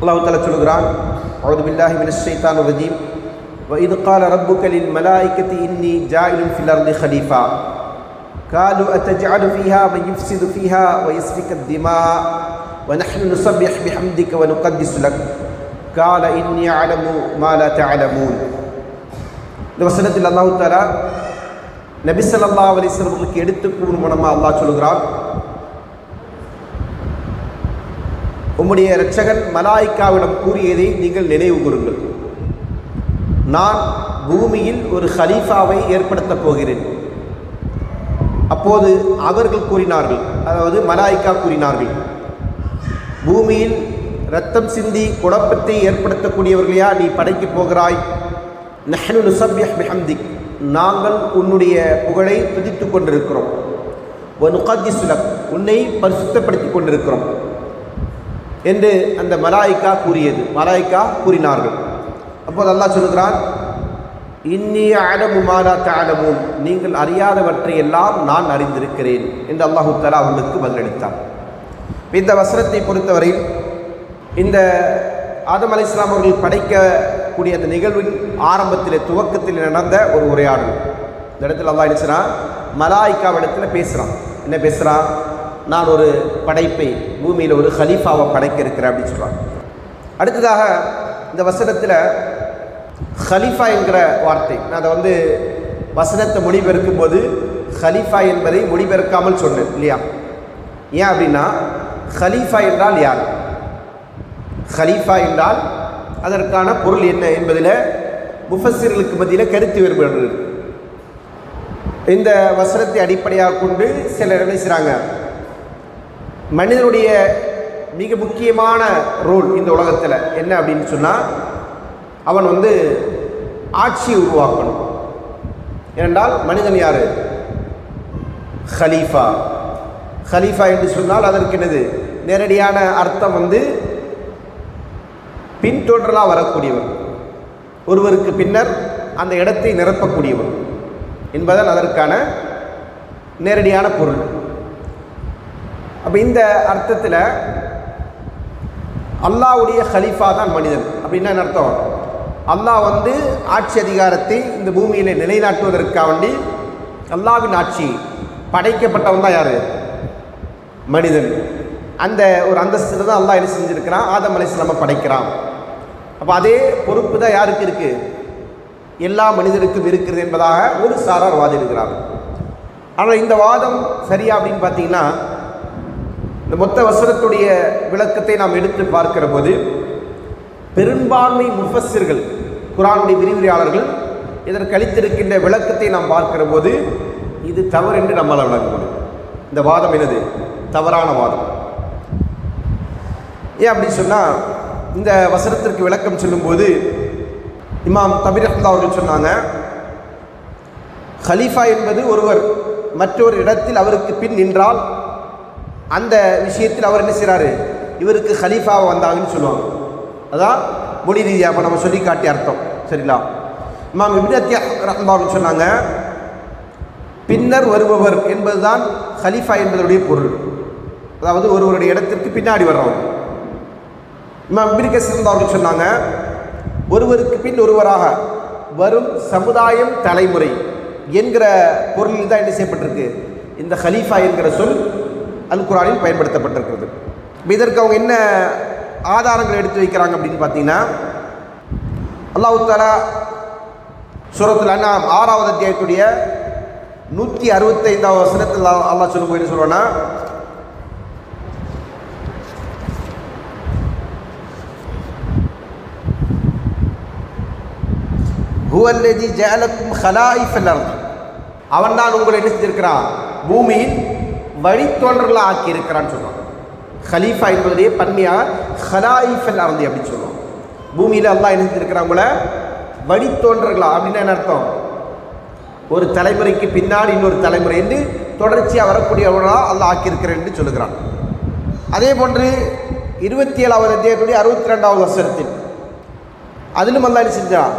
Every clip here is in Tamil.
அல்லாஹ் தஆலா சொல்கிறான் அவுது பில்லாஹி மினஷ் ஷைத்தானிர் ரஜீம் وإذ قال ربك للملائكة إني جاعل في الأرض خليفة قالوا أتجعل فيها من يفسد فيها ويسفك الدماء ونحن نسبح بحمدك ونقدس لك قال إني أعلم ما لا تعلمون இந்த வசனத்தில் அல்லாஹு தாலா நபி ஸல்லல்லாஹு அலைஹி வஸல்லம் அவர்களுக்கு எடுத்து கூறும் மூலமாக அல்லாஹ் சொல்கிறான் உம்முடைய இரட்சகன் மலாய்க்காவிடம் கூறியதை நீங்கள் நினைவு கூறுங்கள். நான் பூமியில் ஒரு ஹலீஃபாவை ஏற்படுத்தப் போகிறேன். அப்போது அவர்கள் கூறினார்கள் அதாவது மலாய்க்கா கூறினார்கள் பூமியில் ரத்தம் சிந்தி குழப்பத்தை ஏற்படுத்தக்கூடியவர்களையா நீ படைக்கப் போகிறாய்? நஹனு நுசப்யஹ் பிஹம்திக். நாங்கள் உன்னுடைய புகழை துதித்து கொண்டிருக்கிறோம். ஒனுகாஜி சுலக் உன்னை பரிசுத்தப்படுத்தி கொண்டிருக்கிறோம். என்று அந்த மலாய்க்கா கூறியது. மலாய்க்கா கூறினார்கள். அப்போது அல்லாஹ் சொல்லுகிறான் இன்னிய அடமு மாலா தாடமும் நீங்கள் அறியாதவற்றை எல்லாம் நான் அறிந்திருக்கிறேன் என்று அல்லாஹு தலா அவர்களுக்கு பதிலளித்தார் இந்த வசனத்தை பொறுத்தவரையில் இந்த ஆதம் அலி இஸ்லாம் அவர்கள் படைக்கக்கூடிய அந்த நிகழ்வின் ஆரம்பத்தில் துவக்கத்தில் நடந்த ஒரு உரையாடல். இந்த இடத்துல அல்லா என்ன மலாய்க்காவிடத்தில் பேசுகிறான் என்ன பேசுகிறான் நான் ஒரு படைப்பை பூமியில் ஒரு ஹலீஃபாவை படைக்க இருக்கிறேன் அப்படின்னு சொல்கிறான் அடுத்ததாக இந்த வசனத்தில் ஹலீஃபா என்கிற வார்த்தை. நான் அதை வந்து வசனத்தை மொழிபெயர்க்கும் போது ஹலீஃபா என்பதை மொழிபெயர்க்காமல் சொன்னேன் இல்லையா? ஏன் அப்படின்னா ஹலீஃபா என்றால் யார்? ஹலீஃபா என்றால் அதற்கான பொருள் என்ன என்பதில் முஃபஸர்களுக்கு மத்தியில் கருத்து வேறுபாடு இந்த வசனத்தை அடிப்படையாக கொண்டு சிலர் என்ன செய்கிறாங்க மனிதனுடைய மிக முக்கியமான ரோல் இந்த உலகத்தில் என்ன அப்படின்னு சொன்னால் அவன் வந்து ஆட்சியை உருவாக்கணும். ஏனென்றால் மனிதன் யார்? ஹலீஃபா ஹலீஃபா என்று சொன்னால் அதற்கு என்னது? நேரடியான அர்த்தம் வந்து பின்தொடரலாக வரக்கூடியவர். ஒருவருக்கு பின்னர் அந்த இடத்தை நிரப்பக்கூடியவர் என்பதன் அதற்கான நேரடியான பொருள். அப்போ இந்த அர்த்தத்தில் அல்லாவுடைய ஹலீஃபா தான் மனிதன். அப்படின்னா என்ன அர்த்தம்? அல்லாஹ் வந்து ஆட்சி அதிகாரத்தை இந்த பூமியில் நிலைநாட்டுவதற்காக வேண்டி அல்லாவின் ஆட்சி படைக்கப்பட்டவன் தான் யார்? மனிதன். அந்த ஒரு அந்தஸ்தில் தான் அல்லாஹ் என்ன செஞ்சுருக்கிறான்? ஆதம் அலிஸ்லாம படைக்கிறான். அப்போ அதே பொறுப்பு தான் யாருக்கு இருக்குது எல்லா மனிதனுக்கும் இருக்கிறது என்பதாக ஒரு சாரார் வாதிடுகிறார். ஆனால் இந்த வாதம் சரியா அப்படின்னு பார்த்தீங்கன்னா இந்த மொத்த வசனத்துடைய விளக்கத்தை நாம் எடுத்து பார்க்கிற போது பெரும்பான்மை முஃபஸர்கள் குரானுடைய விரிவுரையாளர்கள் இதற்கு அளித்திருக்கின்ற விளக்கத்தை நாம் பார்க்கிற போது இது தவறு என்று நம்மால் விளங்க முடியும். இந்த வாதம் என்னது? தவறான வாதம். ஏன் அப்படி சொன்னால் இந்த வசனத்திற்கு விளக்கம் சொல்லும்போது இமாம் தபிர் அஹ்மதா அவர்கள் சொன்னாங்க ஹலீஃபா என்பது ஒருவர் மற்றொரு இடத்தில் அவருக்கு பின் நின்றால் அந்த விஷயத்தில் அவர் என்ன செய்கிறாரு இவருக்கு ஹலீஃபாவை வந்தாங்கன்னு சொல்லுவாங்க. அதான் மொழி ரீதியாக இப்போ நம்ம சொல்லி காட்டி அர்த்தம். சரிங்களா? இமாம் இபினத்தியா ரஹ்மா சொன்னாங்க பின்னர் வருபவர் என்பதுதான் ஹலீஃபா என்பதனுடைய பொருள். அதாவது ஒருவருடைய இடத்திற்கு பின்னாடி வர்றவர். இமாம் இபின் கசீர் அவர்கள் சொன்னாங்க ஒருவருக்கு பின் ஒருவராக வரும் சமுதாயம் தலைமுறை என்கிற பொருளில் தான் என்ன செய்யப்பட்டிருக்கு? இந்த ஹலீஃபா என்கிற சொல் அல் குரானில் பயன்படுத்தப்பட்டிருக்கிறது இதற்கு அவங்க என்ன ஆதாரங்கள் எடுத்து வைக்கிறாங்க அப்படின்னு பார்த்தீங்கன்னா அல்லாஹு தாலா சூரத்தில் அண்ணா ஆறாவது அத்தியாயத்துடைய நூற்றி அறுபத்தைந்தாவது வசனத்தில் அல்லாஹ் சொல்லும் போய் சொல்லுவேன்னா சொல்லுவான்னா ஹுவல்லதி ஜாலக்கும் ஹலாயிஃபல் அர்தி. அவன் தான் உங்களை என்ன செஞ்சிருக்கிறான்? பூமியின் வழித்தோன்றலாக ஆக்கி இருக்கிறான்னு சொல்லுவான் ஹலீஃபா என்பதே பன்மையாக ஹலாயிஃபல் அர்தி அப்படின்னு சொல்லுவான் பூமியில் அல்லாஹ் என்ன வழித்தோன்றர்களா? அப்படின்னா என்ன அர்த்தம்? ஒரு தலைமுறைக்கு பின்னாடி இன்னொரு தலைமுறை என்று தொடர்ச்சியாக வரக்கூடியவர்களாக அல்ல ஆக்கியிருக்கிறேன் என்று சொல்லுகிறான். அதே போன்று இருபத்தி ஏழாவது அத்தியாயத்துடைய அறுபத்தி ரெண்டாவது வசனத்தில் அதிலும் அல்லாஹ் என்ன செஞ்சான்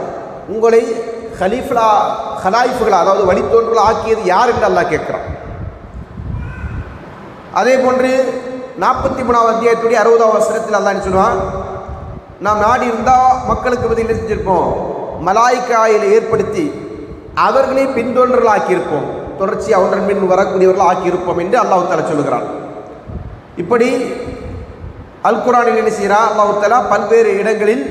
உங்களை ஹலீஃபலா ஹலாயிஃபுகளா அதாவது வழித்தோன்றலாக ஆக்கியது யார் என்று அல்லாஹ் கேட்குறான். அதே போன்று நாற்பத்தி மூணாவது அத்தியாயத்துடைய அறுபதாவது வசனத்தில் அல்லாஹ் சொல்லுவான்? நாம் நாடி இருந்தால் மக்களுக்கு பதில் செஞ்சிருப்போம் மலாய்க்காயில் ஏற்படுத்தி அவர்களே பின்தொன்றர்கள் ஆக்கியிருப்போம் தொடர்ச்சி அவன்றன் பின் வரக்கூடியவர்கள் ஆக்கியிருப்போம் என்று அல்லாஹு தாலா சொல்லுகிறான். இப்படி அல் குரானில் என்ன செய்கிறான் அல்லாஹு தாலா பல்வேறு இடங்களில்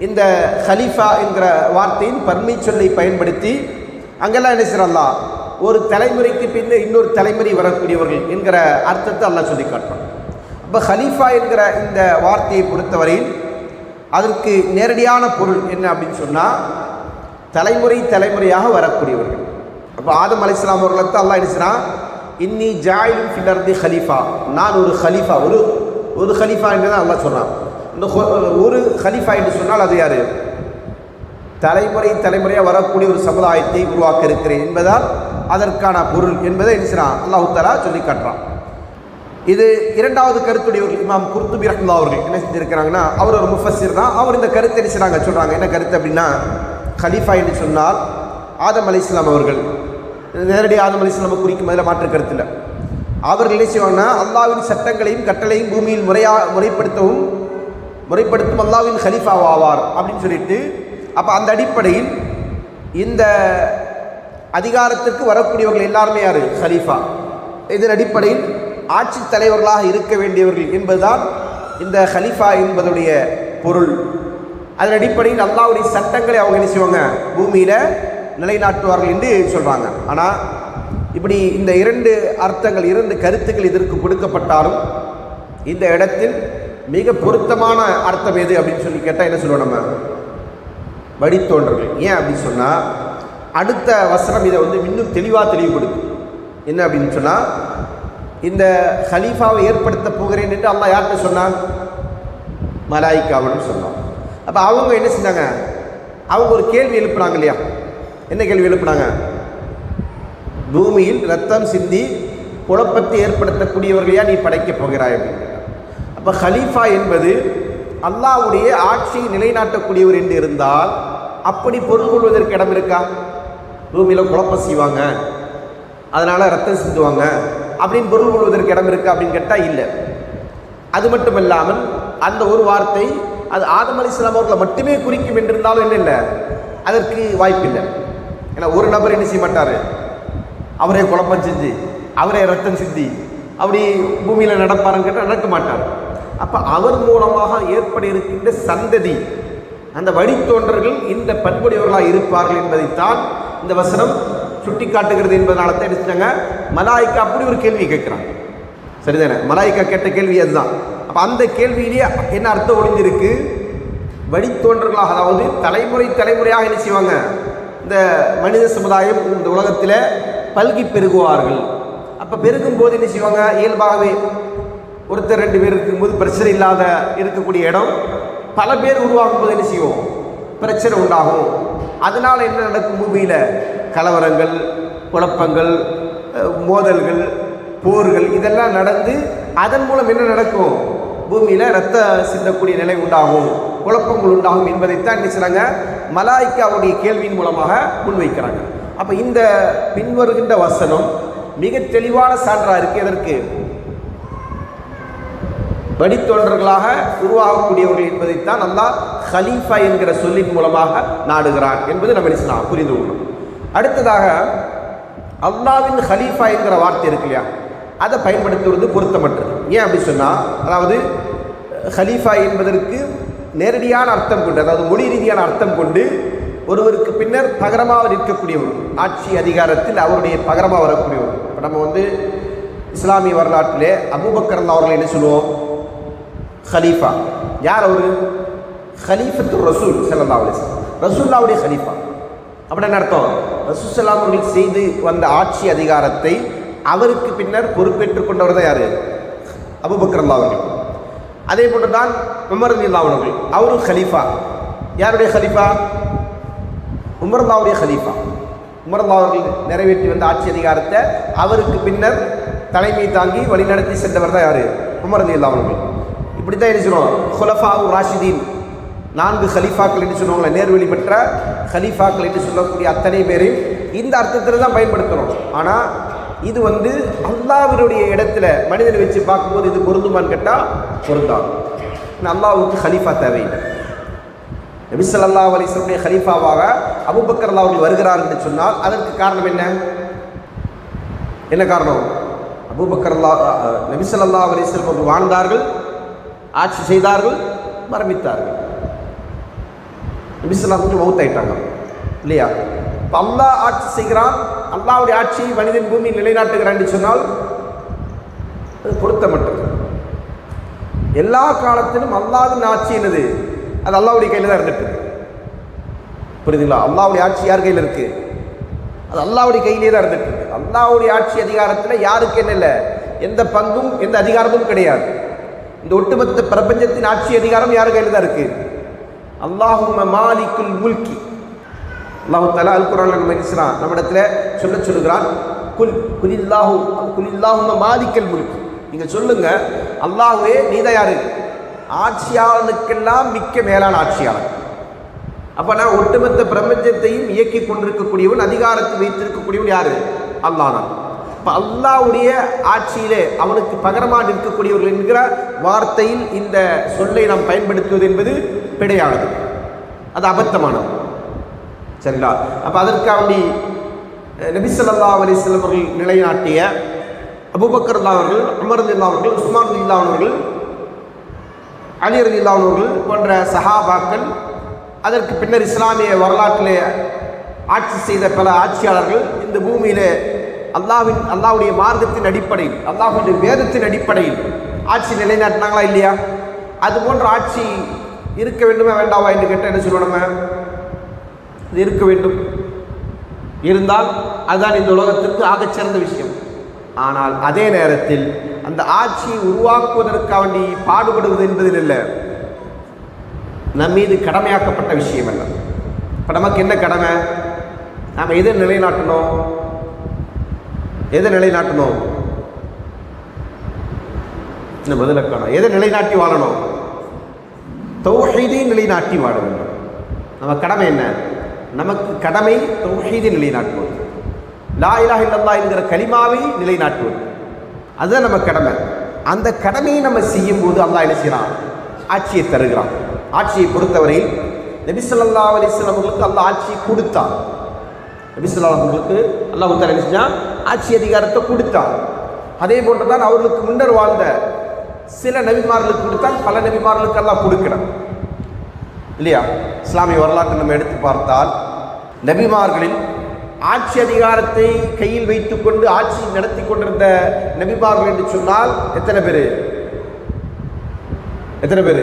இந்த ஹலீஃபா என்கிற வார்த்தையின் பன்மை சொல்லை பயன்படுத்தி அங்கெல்லாம் என்ன செய்கிறான் அல்லாஹ்? ஒரு தலைமுறைக்கு பின்ன இன்னொரு தலைமுறை வரக்கூடியவர்கள் என்கிற அர்த்தத்தை அல்லாஹ் சொல்லி காட்டுறான். அப்போ ஹலீஃபா என்கிற இந்த வார்த்தையை பொறுத்தவரையில் அதற்கு நேரடியான பொருள் என்ன அப்படின்னு சொன்னால் தலைமுறை தலைமுறையாக வரக்கூடியவர்கள். அப்போ ஆதம் அலிஸ்லாம் அவர்களுக்கு அல்லா என்ன செய்றான்? இன்னி ஜாயிலும் ஃபிலர்தி ஹலீஃபா. நான் ஒரு ஹலீஃபா ஒரு ஒரு ஹலீஃபா என்று தான் அல்லா சொல்கிறான் இந்த ஒரு ஹலீஃபா என்று சொன்னால் அது யார்? தலைமுறை தலைமுறையாக வரக்கூடிய ஒரு சமுதாயத்தை உருவாக்க இருக்கிறேன் என்பதால் அதற்கான பொருள் என்பதை என்ன செய்றான்? அல்லாஹ் சொல்லி காட்டுறான். இது இரண்டாவது கருத்துடையவர்கள் இமாம் குர்துபி ரஹ்மல்லா அவர்கள் என்ன செஞ்சுருக்கிறாங்கன்னா அவர் ஒரு முஃபஸிர் தான். அவர் இந்த கருத்தை என்ன சொல்கிறாங்க என்ன கருத்து அப்படின்னா கலீஃபா என்று சொன்னால் ஆதம் அலி இஸ்லாம் அவர்கள் நேரடி ஆதம் அலி இஸ்லாமை குறிக்கும் அதில் மாற்று கருத்தில் அவர்கள் என்ன செய்வாங்கன்னா அல்லாவின் சட்டங்களையும் கட்டளையும் பூமியில் முறையா முறைப்படுத்தவும் முறைப்படுத்தும் அல்லாவின் ஹலீஃபாவாவார் அப்படின்னு சொல்லிட்டு அப்போ அந்த அடிப்படையில் இந்த அதிகாரத்திற்கு வரக்கூடியவர்கள் எல்லாருமே யார்? ஹலீஃபா இதன் அடிப்படையில் ஆட்சி தலைவர்களாக இருக்க வேண்டியவர்கள் என்பதுதான் இந்த ஹலீஃபா என்பதுடைய பொருள். அதன் அடிப்படையில் அல்லாவுடைய சட்டங்களை அவங்க என்ன செய்வாங்க? பூமியில் நிலைநாட்டுவார்கள் என்று சொல்கிறாங்க ஆனால் இப்படி இந்த இரண்டு அர்த்தங்கள் இரண்டு கருத்துக்கள் இதற்கு கொடுக்கப்பட்டாலும் இந்த இடத்தில் மிக பொருத்தமான அர்த்தம் எது அப்படின்னு சொல்லி கேட்டால் என்ன சொல்லுவோம் நம்ம? வழித்தோன்றர்கள் ஏன் அப்படின்னு சொன்னால் அடுத்த வசனம் இதை வந்து இன்னும் தெளிவாக தெளிவுபடுத்தும். என்ன அப்படின்னு சொன்னால் இந்த ஹலீஃபாவை ஏற்படுத்த போகிறேன் என்று அல்லாஹ் யார்கிட்ட சொன்னான்? மலாய்க்காவிடம் சொன்னான். அப்போ அவங்க என்ன செஞ்சாங்க? அவங்க ஒரு கேள்வி எழுப்புனாங்க இல்லையா? என்ன கேள்வி எழுப்புனாங்க? பூமியில் ரத்தம் சிந்தி குழப்பத்தை ஏற்படுத்தக்கூடியவர்களையா நீ படைக்கப் போகிறாய் அப்படின்னு அப்போ ஹலீஃபா என்பது அல்லாவுடைய ஆட்சியை நிலைநாட்டக்கூடியவர் என்று இருந்தால் அப்படி பொருள் கொள்வதற்கு இடம் இருக்கா? பூமியில் குழப்பம் செய்வாங்க. அதனால் ரத்தம் சிந்துவாங்க. அப்படின்னு பொருள் கொள்வதற்கு இடம் இருக்குது அப்படின்னு கேட்டால் இல்லை. அது மட்டும் இல்லாமல் அந்த ஒரு வார்த்தை அது ஆதம் அலிஸ்லாம் அவர்களை மட்டுமே குறிக்கும் என்றிருந்தாலும் என்ன இல்லை? அதற்கு வாய்ப்பில்லை ஏன்னா ஒரு நபர் என்ன செய்ய மாட்டார்? அவரே குழப்பம் செஞ்சு அவரே ரத்தம் சிந்தி அப்படி பூமியில் நடப்பாருன்னு கேட்டால் நடக்க மாட்டார். அப்போ அவர் மூலமாக ஏற்பட இருக்கின்ற சந்ததி அந்த வழித்தோன்றர்கள் இந்த பண்புடையவர்களாக இருப்பார்கள் என்பதைத்தான் இந்த வசனம் சுட்டி காட்டுகிறது என்பதனால தான் எடுத்துட்டாங்க. மலாய்க்கா அப்படி ஒரு கேள்வி கேட்குறாங்க சரிதானே? மலாய்க்கா கேட்ட கேள்வி அதுதான். அப்போ அந்த கேள்வியிலேயே என்ன அர்த்தம் ஒளிஞ்சிருக்கு? வழித்தோன்றர்களாக அதாவது தலைமுறை தலைமுறையாக என்ன செய்வாங்க? இந்த மனித சமுதாயம் இந்த உலகத்தில் பல்கி பெருகுவார்கள். அப்போ பெருகும் போது என்ன செய்வாங்க? இயல்பாகவே ஒருத்தர் ரெண்டு பேர் இருக்கும்போது பிரச்சனை இல்லாத இருக்கக்கூடிய இடம். பல பேர் உருவாகும் போது என்ன செய்வோம்? பிரச்சனை உண்டாகும். அதனால் என்ன நடக்கும் பூமியில்? கலவரங்கள் குழப்பங்கள் மோதல்கள் போர்கள் இதெல்லாம் நடந்து அதன் மூலம் என்ன நடக்கும்? பூமியில் ரத்த சிந்தக்கூடிய நிலை உண்டாகும். குழப்பங்கள் உண்டாகும் என்பதைத்தான் என்ன செய்கிறாங்க மலாய்க்காவுடைய கேள்வியின் மூலமாக முன்வைக்கிறாங்க. அப்போ இந்த பின்வருகின்ற வசனம் மிக தெளிவான சான்றாக இருக்குது எதற்கு? வழித்தோன்றர்களாக உருவாகக்கூடியவர்கள் என்பதைத்தான் அல்லாஹ் ஹலீஃபா என்கிற சொல்லின் மூலமாக நாடுகிறான் என்பது நம்ம இஸ்லாம் புரிந்து கொள்ளணும். அடுத்ததாக அல்லாவின் ஹலீஃபா என்கிற வார்த்தை இருக்கு இல்லையா? அதை பயன்படுத்துவது பொருத்தமற்றது. ஏன் அப்படி சொன்னால் அதாவது ஹலீஃபா என்பதற்கு நேரடியான அர்த்தம் கொண்டு அதாவது மொழி ரீதியான அர்த்தம் கொண்டு ஒருவருக்கு பின்னர் பகரமாக நிற்கக்கூடியவர் ஆட்சி அதிகாரத்தில் அவருடைய பகரமாக வரக்கூடியவர். இப்போ நம்ம வந்து இஸ்லாமிய வரலாற்றிலே அபூபக்கர் அவர்கள் அவர்களை என்ன சொல்லுவோம்? ஹலீஃபா யார் அவர் ஹலீஃபத்து ரசூல் ஸல்லல்லாஹு அலைஹி ரசூல்லாவுடைய ஹலீஃபா அப்படி என்ன அர்த்தம் ரசூல் ஸல்லல்லாஹு அவர்கள் செய்து வந்த ஆட்சி அதிகாரத்தை அவருக்கு பின்னர் பொறுப்பேற்றுக் கொண்டவர் தான் யார் அபூபக்கர் அவர்கள் அதே போன்று தான் உமர் அவர்கள் அவரும் ஹலீஃபா யாருடைய ஹலீஃபா உமர் ஹலீஃபா உமர் அவர்கள் நிறைவேற்றி வந்த ஆட்சி அதிகாரத்தை அவருக்கு பின்னர் தலைமை தாங்கி வழிநடத்தி சென்றவர் தான் யார் உமர் அவர்கள் இப்படி தான் என்ன சொல்லுவோம் ராஷிதீன் நான்கு ஹலீஃபாக்கள் என்று சொல்லுவாங்களே நேர்வழி பெற்ற ஹலீஃபாக்கள் என்று சொல்லக்கூடிய அத்தனை பேரையும் இந்த அர்த்தத்தில் தான் பயன்படுத்துகிறோம் ஆனால் இது வந்து அல்லாவினுடைய இடத்துல மனிதனை வச்சு பார்க்கும்போது இது பொருந்துமான்னு கேட்டால் பொருந்தாது. அல்லாவுக்கு ஹலீஃபா தேவையில்லை. நபிசல்லா அலிஸ்லமுடைய ஹலீஃபாவாக அபுபக்கர் அல்லா அவர்கள் வருகிறார் என்று சொன்னால் அதற்கு காரணம் என்ன? என்ன காரணம்? அபூபக்கர் அல்லா நபிசல்லா அலிஸ்லம் அவர்கள் வாழ்ந்தார்கள் ஆட்சி செய்தார்கள் மரணித்தார்கள் நபிசல்லா கொஞ்சம் மவுத்தாயிட்டாங்க இல்லையா? இப்போ அல்லாஹ் ஆட்சி செய்கிறான் அல்லாவுடைய ஆட்சியை மனிதன் பூமி நிலைநாட்டுகிறான்னு சொன்னால் அது பொருத்தமற்றது. எல்லா காலத்திலும் அல்லாவின் ஆட்சி என்னது? அது அல்லாவுடைய கையில் தான் இருந்துட்டு புரியுதுங்களா? அல்லாவுடைய ஆட்சி யார் கையில் இருக்கு? அது அல்லாவுடைய கையிலே தான் இருந்துட்டு அல்லாவுடைய ஆட்சி அதிகாரத்தில் யாருக்கு என்ன இல்லை? எந்த பங்கும் எந்த அதிகாரமும் கிடையாது. இந்த ஒட்டுமொத்த பிரபஞ்சத்தின் ஆட்சி அதிகாரம் யார் கையில் தான் இருக்கு? அல்லாஹும் மாலிக்குல் முல்கி. அல்லாஹு தலா அல் குரான் நம்ம நம்மிடத்தில் சொல்ல சொல்லுகிறான். குல் குலில்லாஹு குலில்லாஹும் மாலிக்கல் முல்கி. நீங்கள் சொல்லுங்க அல்லாஹுவே நீதான் யாரு? ஆட்சியாளனுக்கெல்லாம் மிக்க மேலான ஆட்சியாளன். அப்போ நான் ஒட்டுமொத்த பிரபஞ்சத்தையும் இயக்கி கொண்டிருக்கக்கூடியவன் அதிகாரத்தை வைத்திருக்கக்கூடியவன் யாரு? அல்லாஹ் அப்போ அல்லாவுடைய ஆட்சியிலே அவனுக்கு பகரமாக நிற்கக்கூடியவர்கள் என்கிற வார்த்தையில் இந்த சொல்லை நாம் பயன்படுத்துவது என்பது பிழையானது. அது அபத்தமானது. சரிங்களா? அப்போ அதற்காக வேண்டி நபிசல்லா அலிஸ்லம் அவர்கள் நிலைநாட்டிய அபுபக்கர் அல்லா அவர்கள் அமர் இல்லா அவர்கள் உஸ்மான் இல்லா அவர்கள் அலி ரலி அவர்கள் போன்ற சஹாபாக்கள் அதற்கு பின்னர் இஸ்லாமிய வரலாற்றிலே ஆட்சி செய்த பல ஆட்சியாளர்கள் இந்த பூமியிலே அல்லாவின் அல்லாவுடைய மார்க்கத்தின் அடிப்படையில் அல்லாஹுடைய வேதத்தின் அடிப்படையில் ஆட்சி நிலைநாட்டினாங்களா இல்லையா? அது போன்ற ஆட்சி இருக்க வேண்டுமா வேண்டாமா என்று கேட்டால் என்ன சொல்லணுமே இது இருக்க வேண்டும். இருந்தால் அதுதான் இந்த உலகத்திற்கு ஆகச்சிறந்த விஷயம். ஆனால் அதே நேரத்தில் அந்த ஆட்சியை உருவாக்குவதற்காக வேண்டி பாடுபடுவது என்பதில் இல்லை. நம் மீது கடமையாக்கப்பட்ட விஷயம் அல்ல. இப்போ நமக்கு என்ன கடமை? நாம் எதை நிலைநாட்டணும்? எதை நிலைநாட்டணும்? இந்த முதலக்கணும் எதை நிலைநாட்டி வாழணும்? தௌஹீதை நிலைநாட்டி வாழ வேண்டும். நம்ம கடமை என்ன? நமக்கு கடமை தௌஹீதை நிலைநாட்டுவது. லா இலாஹ் இல்லல்லா என்கிற கலிமாவை நிலைநாட்டுவது. அதுதான் நம்ம கடமை. அந்த கடமையை நம்ம செய்யும் போது அல்லா என்ன செய்யறான்? ஆட்சியை தருகிறான். ஆட்சியை பொறுத்தவரையில் நபிசல்லா அலிஸ்லாம் அவர்களுக்கு அல்லா ஆட்சியை கொடுத்தான். நபிசல்லா அவர்களுக்கு அல்லாஹ் உத்தர என்ன செஞ்சான் ஆட்சி அதிகாரத்தை கொடுத்தான். அதே போன்று தான் அவர்களுக்கு முன்னர் வாழ்ந்த சில நபிமார்களுக்கு கொடுத்தான் பல நபிமார்களுக்கு எல்லாம் கொடுக்கிறான். இல்லையா? இஸ்லாமிய வரலாற்றை நம்ம எடுத்து பார்த்தால் நபிமார்களில் ஆட்சி அதிகாரத்தை கையில் வைத்துக்கொண்டு ஆட்சி நடத்தி கொண்டிருந்த நபிமார்கள் என்று சொன்னால் எத்தனை பேர்? எத்தனை பேர்?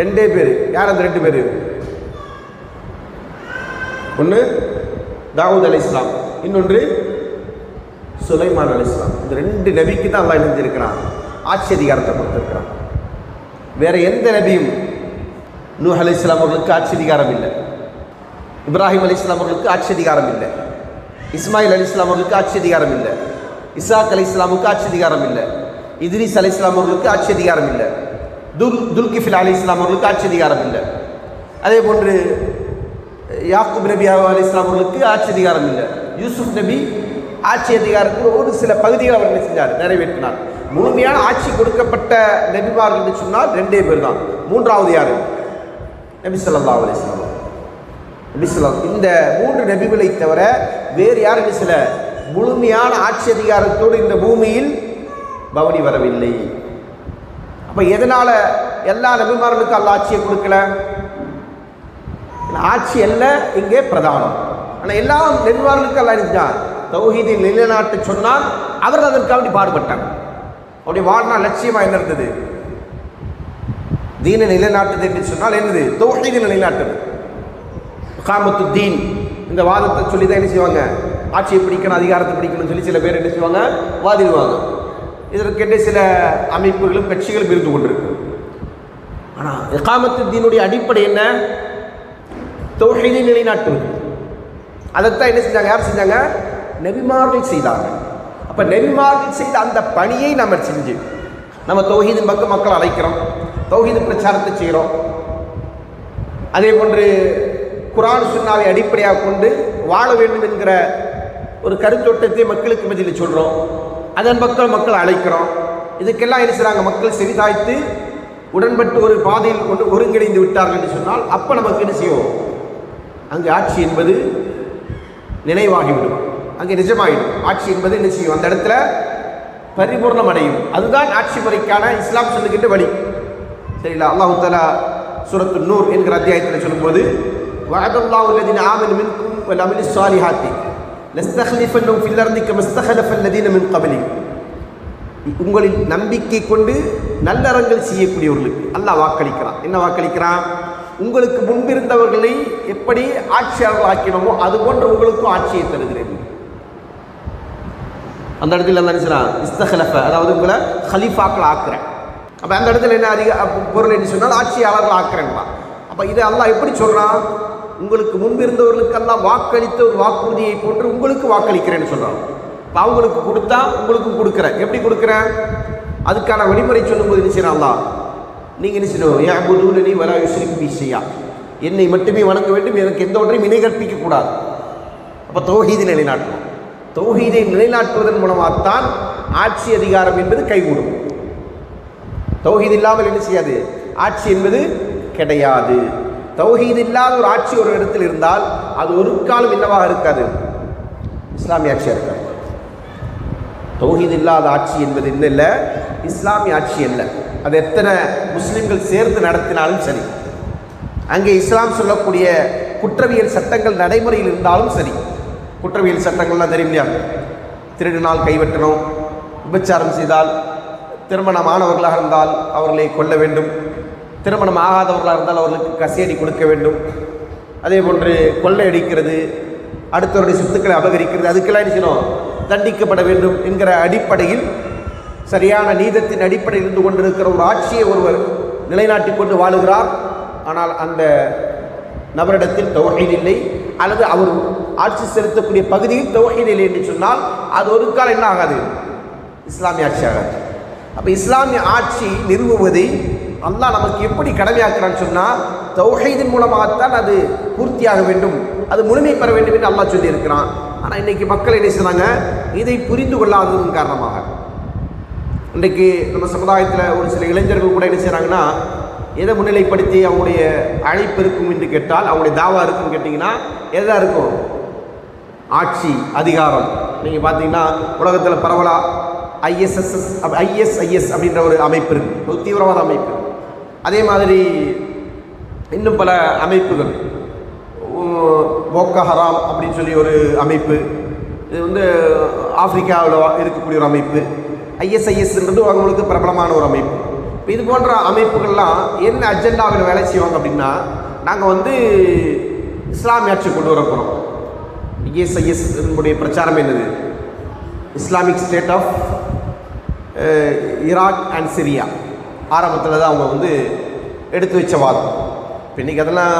ரெண்டே பேர். யார் அந்த ரெண்டு பேர்? ஒன்று தாவூத் அலி இஸ்லாம். இன்னொன்று சுலைமான் அலி இஸ்லாம் இந்த ரெண்டு நபிக்கு தான் அல்லா இணைஞ்சிருக்கிறான். ஆட்சி அதிகாரத்தை கொடுத்துருக்கிறான். வேறு எந்த நபியும் நூ அலி இஸ்லாம் அவர்களுக்கு ஆட்சி அதிகாரம் இல்லை. இப்ராஹிம் அலி இஸ்லாம் அவர்களுக்கு ஆட்சி அதிகாரம் இல்லை. இஸ்மாயில் அலி இஸ்லாம் அவர்களுக்கு ஆட்சி அதிகாரம் இல்லை. இசாக் அலி இஸ்லாமுக்கு ஆட்சி அதிகாரம் இல்லை. இத்ரிஸ் அலி இஸ்லாம் அவர்களுக்கு ஆட்சி அதிகாரம் இல்லை. துல் துல்கிஃபில் அலி இஸ்லாம் அவர்களுக்கு ஆட்சி அதிகாரம் இல்லை. அதே போன்று யாக்கூப் நபி அலி இஸ்லாம் அவர்களுக்கு ஆட்சி அதிகாரம் இல்லை. யூசுப் நபி ஆட்சி அதிகாரத்தில் ஒரு சில பகுதிகள் அவர் என்ன செஞ்சார்? நிறைவேற்றினார். முழுமையான ஆட்சி கொடுக்கப்பட்ட நபிமார்கள் என்று சொன்னால் ரெண்டே பேர் தான் மூன்றாவது யாரு? நபி சொல்லா அலிஸ்லாம் நபி ஸல்லல்லாஹு இந்த மூன்று நபிகளை தவிர வேறு யார் என்ன சில முழுமையான ஆட்சி அதிகாரத்தோடு இந்த பூமியில் பவனி வரவில்லை. அப்போ எதனால் எல்லா நபிமார்களுக்கும் அல்ல ஆட்சியை கொடுக்கல? ஆட்சி அல்ல இங்கே பிரதானம். ஆனால் எல்லா நெல்வார்களுக்கும் அல்ல இருந்தான் தௌஹீதை நிலைநாட்டு சொன்னால் அவர் அதற்காக பாடுபட்டாங்க அப்படி வாழ்நாள் லட்சியமாக என்ன இருந்தது? தீனை நிலைநாட்டுது என்று சொன்னால் என்னது? தௌஹீதை நிலைநாட்டுது. காமத்து தீன் இந்த வாதத்தை சொல்லி தான் என்ன செய்வாங்க? ஆட்சியை பிடிக்கணும் அதிகாரத்தை பிடிக்கணும்னு சொல்லி சில பேர் என்ன செய்வாங்க? வாதிடுவாங்க. இதற்கென்று சில அமைப்புகளும் கட்சிகளும் இருந்து கொண்டிருக்கு. ஆனால் இகாமத்து தீனுடைய அடிப்படை என்ன? தொழிலை நிலைநாட்டுவது. அதைத்தான் என்ன செஞ்சாங்க? யார் செஞ்சாங்க? நபிமார்கள் செய்தார்கள். அப்போ நபிமார்கள் செய்த அந்த பணியை நம்ம செஞ்சு நம்ம தௌஹீதின் பக்கம் மக்கள் அழைக்கிறோம் தௌஹீது பிரச்சாரத்தை செய்கிறோம். அதே போன்று குரான் சுன்னாவை அடிப்படையாக கொண்டு வாழ வேண்டும் என்கிற ஒரு கருத்தோட்டத்தை மக்களுக்கு மத்தியில் சொல்கிறோம் அதன் பக்கம் மக்கள் அழைக்கிறோம். இதுக்கெல்லாம் என்ன செய்கிறாங்க மக்கள் செவிதாய்த்து உடன்பட்டு ஒரு பாதையில் கொண்டு ஒருங்கிணைந்து விட்டார்கள் என்று சொன்னால் அப்போ நமக்கு என்ன செய்வோம்? அங்கு ஆட்சி என்பது நினைவாகிவிடும். அங்கே நிஜமாயிடும். ஆட்சி என்பது என்ன செய்யும்? அந்த இடத்துல பரிபூர்ணம் அடையும் அதுதான் ஆட்சி முறைக்கான இஸ்லாம் சொல்லுகின்ற வழி. சரிங்களா? அல்லாஹு தலா சூரத்து நூர் என்கிற அத்தியாயத்தில் சொல்லும்போது வஅதல்லாஹு அல்லதீன ஆமனு மின்கும் வல் அமிலு ஸாலிஹாத்தி. லஸ்தக்லிஃபன்னஹும் ஃபில் அர்தி கமா இஸ்தக்லஃப அல்லதீன மின் கப்லிஹிம் உங்களில் நம்பிக்கை கொண்டு நல்லறங்கள் செய்யக்கூடியவர்களுக்கு அல்லாஹ் வாக்களிக்கிறான். என்ன வாக்களிக்கிறான்? உங்களுக்கு முன்பிருந்தவர்களை எப்படி ஆட்சியாளர்கள் ஆக்கினோமோ அது போன்று உங்களுக்கும் ஆட்சியை தருகிறேன். அந்த இடத்துல என்ன நினைச்சான் இஸ்தஹலஃப அதாவது உங்களை ஹலீஃபாக்கள் ஆக்குறேன். அப்போ அந்த இடத்துல என்ன அதிக பொருள் என்ன சொன்னால் ஆட்சியாளர்கள் ஆக்குறேன்பா அப்போ இது அல்லாஹ் எப்படி சொல்கிறான் உங்களுக்கு முன்பிருந்தவர்களுக்கு எல்லாம் வாக்களித்த ஒரு வாக்குறுதியை போன்று உங்களுக்கு வாக்களிக்கிறேன்னு சொல்கிறான் இப்போ அவங்களுக்கு கொடுத்தா உங்களுக்கும் கொடுக்குறேன். எப்படி கொடுக்குறேன்? அதுக்கான வழிமுறை சொல்லும்போது என்ன செய்யறான் அல்லா நீங்கள் என்ன செய்யணும்? ஏன் நீ வரா யுஸ்ரிக் பிஷையா என்னை மட்டுமே வணங்க வேண்டும். எனக்கு எந்த ஒன்றையும் இணை கற்பிக்க கூடாது அப்போ தௌஹீதை நிலைநாட்டணும் தௌஹீதை நிலைநாட்டுவதன் மூலமாகத்தான் ஆட்சி அதிகாரம் என்பது கைகூடும். தௌஹீத் இல்லாமல் என்ன செய்யாது? ஆட்சி என்பது கிடையாது. தௌஹீத் இல்லாத ஒரு ஆட்சி ஒரு இடத்தில் இருந்தால் அது ஒரு காலம் என்னவாக இருக்காது? இஸ்லாமிய ஆட்சியாக இருக்காது. தௌஹீத் இல்லாத ஆட்சி என்பது என்ன இல்லை? இஸ்லாமிய ஆட்சி அல்ல. அது எத்தனை முஸ்லீம்கள் சேர்ந்து நடத்தினாலும் சரி அங்கே இஸ்லாம் சொல்லக்கூடிய குற்றவியல் சட்டங்கள் நடைமுறையில் இருந்தாலும் சரி குற்றவியல் சட்டங்கள்லாம் தெரியும் இல்லையா? திருடினால் கைவெட்டணும். விபச்சாரம் செய்தால் திருமணமானவர்களாக இருந்தால் அவர்களை கொல்ல வேண்டும். திருமணம் ஆகாதவர்களாக இருந்தால் அவர்களுக்கு கசையடி கொடுக்க வேண்டும். அதே போன்று கொள்ளையடிக்கிறது அடுத்தவருடைய சொத்துக்களை அபகரிக்கிறது அதுக்கெல்லாம் என்ன செய்யணும்? தண்டிக்கப்பட வேண்டும் என்கிற அடிப்படையில் சரியான நீதத்தின் அடிப்படையில் இருந்து கொண்டிருக்கிற ஒரு ஆட்சியை ஒருவர் நிலைநாட்டி கொண்டு வாழுகிறார். ஆனால் அந்த நபரிடத்தில் தொகையில் இல்லை அல்லது அவர் ஆட்சி செலுத்தக்கூடிய பகுதியில் தௌஹீத் இல்லை என்று சொன்னால் அது ஒரு காலம் என்ன ஆகாது? இஸ்லாமிய ஆட்சி ஆகாது. அப்போ இஸ்லாமிய ஆட்சி நிறுவுவதை அல்லாஹ் நமக்கு எப்படி கடமையாக்குறான்னு சொன்னால் தௌஹீதின் மூலமாகத்தான் அது பூர்த்தியாக வேண்டும். அது முழுமை பெற வேண்டும் என்று அல்லாஹ் சொல்லியிருக்கிறான். ஆனால் இன்னைக்கு மக்கள் என்ன செய்கிறாங்க இதை புரிந்து கொள்ளாததன் காரணமாக. இன்றைக்கு நம்ம சமுதாயத்தில் ஒரு சில இளைஞர்கள் கூட என்ன செய்கிறாங்கன்னா எதை முன்னிலைப்படுத்தி அவங்களுடைய அழைப்பு இருக்கும் என்று கேட்டால் அவங்களுடைய தாவா இருக்கும்னு கேட்டிங்கன்னா எதாக இருக்கும்? ஆட்சி அதிகாரம். நீங்கள் பார்த்தீங்கன்னா உலகத்தில் பரவலாக ஐஎஸ்எஸ்எஸ் ஐஎஸ்ஐஎஸ் அப்படின்ற ஒரு அமைப்பு இருக்குது ஒரு தீவிரவாத அமைப்பு. அதே மாதிரி இன்னும் பல அமைப்புகள். போக்கா ஹராம் அப்படின்னு சொல்லி ஒரு அமைப்பு. இது வந்து ஆப்பிரிக்காவில் இருக்கக்கூடிய ஒரு அமைப்பு. ஐஎஸ்ஐஎஸ்ன்றது அவங்களுக்கு பிரபலமான ஒரு அமைப்பு. இப்போ இது போன்ற அமைப்புகள்லாம் என்ன அஜெண்டாவில் வேலை செய்வாங்க அப்படின்னா நாங்கள் வந்து இஸ்லாமிய ஆட்சி கொண்டு வர போகிறோம் இஎஸ்ஐஎஸ் உடைய பிரச்சாரம் என்னது? Islamic State of Iraq and Syria. ஆரம்பத்தில் தான் அவங்க வந்து எடுத்து வச்ச வாதம். இப்போ இன்றைக்கி அதெல்லாம்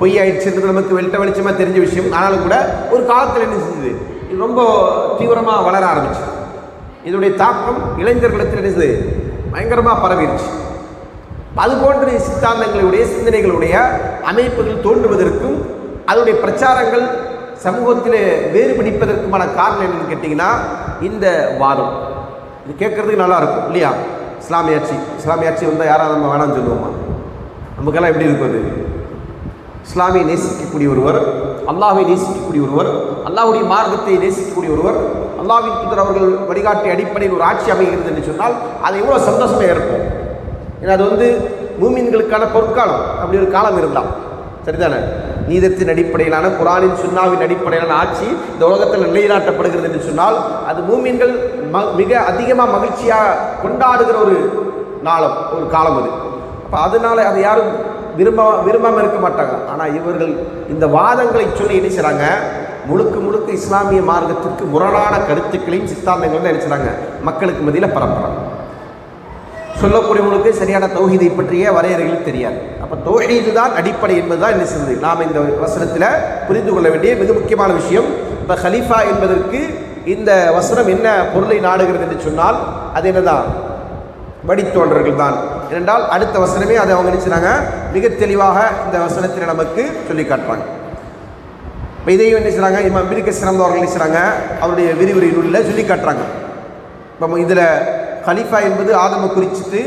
பொய் ஆயிடுச்சுன்றது நமக்கு வெளிட்ட வெளிச்சமாக தெரிஞ்ச விஷயம். ஆனாலும் கூட ஒரு காலத்தில் என்ன செஞ்சது? இது ரொம்ப தீவிரமாக வளர ஆரம்பிச்சு. இதனுடைய தாக்கம் இளைஞர்களிடத்தில் என்ன செய்யுது பயங்கரமாக பரவிடுச்சு அது போன்ற சித்தாந்தங்களுடைய சிந்தனைகளுடைய அமைப்புகள் தோன்றுவதற்கும் அதனுடைய பிரச்சாரங்கள் சமூகத்தில் வேறுபிடிப்பதற்குமான காரணம் என்னன்னு கேட்டிங்கன்னா இந்த வாதம். இது கேட்குறதுக்கு நல்லா இருக்கும் இல்லையா? இஸ்லாமிய ஆட்சி. இஸ்லாமிய ஆட்சி வந்தால் யாராவது நம்ம வேணாம்னு சொல்லுவோமா? நமக்கெல்லாம் எப்படி இருப்பது இஸ்லாமியை நேசிக்கக்கூடிய ஒருவர் அல்லாஹை நேசிக்கக்கூடிய ஒருவர் அல்லாஹுடைய மார்க்கத்தை நேசிக்கக்கூடிய ஒருவர் அல்லாவின் புத்தர் அவர்கள் வழிகாட்டிய அடிப்படையில் ஒரு ஆட்சி அமைகிறது என்று சொன்னால் அது எவ்வளோ சந்தோஷமாக இருக்கும். ஏன்னா அது வந்து மூமின்களுக்கான பொற்காலம். அப்படி ஒரு காலம் இருந்தால். சரிதானே? நீதத்தின் அடிப்படையிலான குரானின் சுண்ணாவின் அடிப்படையிலான ஆட்சி இந்த உலகத்தில் நிலைநாட்டப்படுகிறது என்று சொன்னால் அது மூமின்கள் ம மிக அதிகமாக மகிழ்ச்சியாக கொண்டாடுகிற ஒரு நாளம் ஒரு காலம் அது. அப்போ அதனால அதை யாரும் விரும்ப விரும்பாமல் இருக்க மாட்டாங்க. ஆனால் இவர்கள் இந்த வாதங்களை சொல்லி என்ன செய்கிறாங்க முழுக்க முழுக்க இஸ்லாமிய மார்க்கத்திற்கு முரணான கருத்துக்களையும் சித்தாந்தங்களும் தான் என்ன மக்களுக்கு மதியில் பரப்புறாங்க. சொல்லக்கூடியவங்களுக்கு சரியான தௌஹீதை பற்றிய வரையறைகள் தெரியாது. அப்போ தௌஹீது தான் அடிப்படை என்பது தான் என்ன செய்யுது நாம் இந்த வசனத்தில் புரிந்து கொள்ள வேண்டிய மிக முக்கியமான விஷயம். இப்போ ஹலீஃபா என்பதற்கு இந்த வசனம் என்ன பொருளை நாடுகிறது என்று சொன்னால் அது என்னதான்? வடித்தோன்றர்கள் தான் ஏனென்றால் அடுத்த வசனமே அதை அவங்க நினைச்சாங்க மிக தெளிவாக இந்த வசனத்தில் நமக்கு சொல்லி காட்டுறாங்க. இப்போ இதையும் என்ன செய்கிறாங்க இம்மா மிருக சிறந்தவர்கள் என்ன செய்கிறாங்க அவருடைய விரிவுரையில் நூலில் சொல்லி காட்டுறாங்க. இப்போ இதில் கலிஃபா என்பது ஆதம குறிச்சிட்டு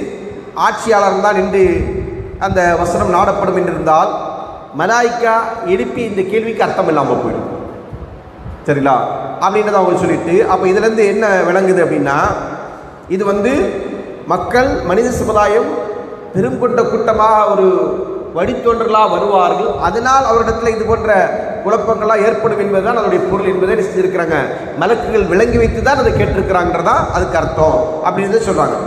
ஆட்சியாளர் தான் என்று அந்த வசனம் நாடப்படும் என்றிருந்தால் மலாய்க்கா எழுப்பி இந்த கேள்விக்கு அர்த்தம் இல்லாமல் போயிடும். சரிங்களா? அப்படின்றத அவங்க சொல்லிட்டு அப்போ இதுலேருந்து என்ன விளங்குது அப்படின்னா இது வந்து மக்கள் மனித சமுதாயம் பெரும் கொண்ட கூட்டமாக ஒரு வழித்தோன்றலாக வருவார்கள். அதனால் அவரிடத்தில் இது போன்ற குழப்பங்கள்லாம் ஏற்படும் என்பதுதான் அதனுடைய பொருள் என்பதை என்ன செஞ்சிருக்கிறாங்க மலக்குகள் விளங்கி வைத்து தான் அதை கேட்டிருக்கிறாங்கிறதா அதுக்கு அர்த்தம். அப்படின்னு சொல்கிறாங்க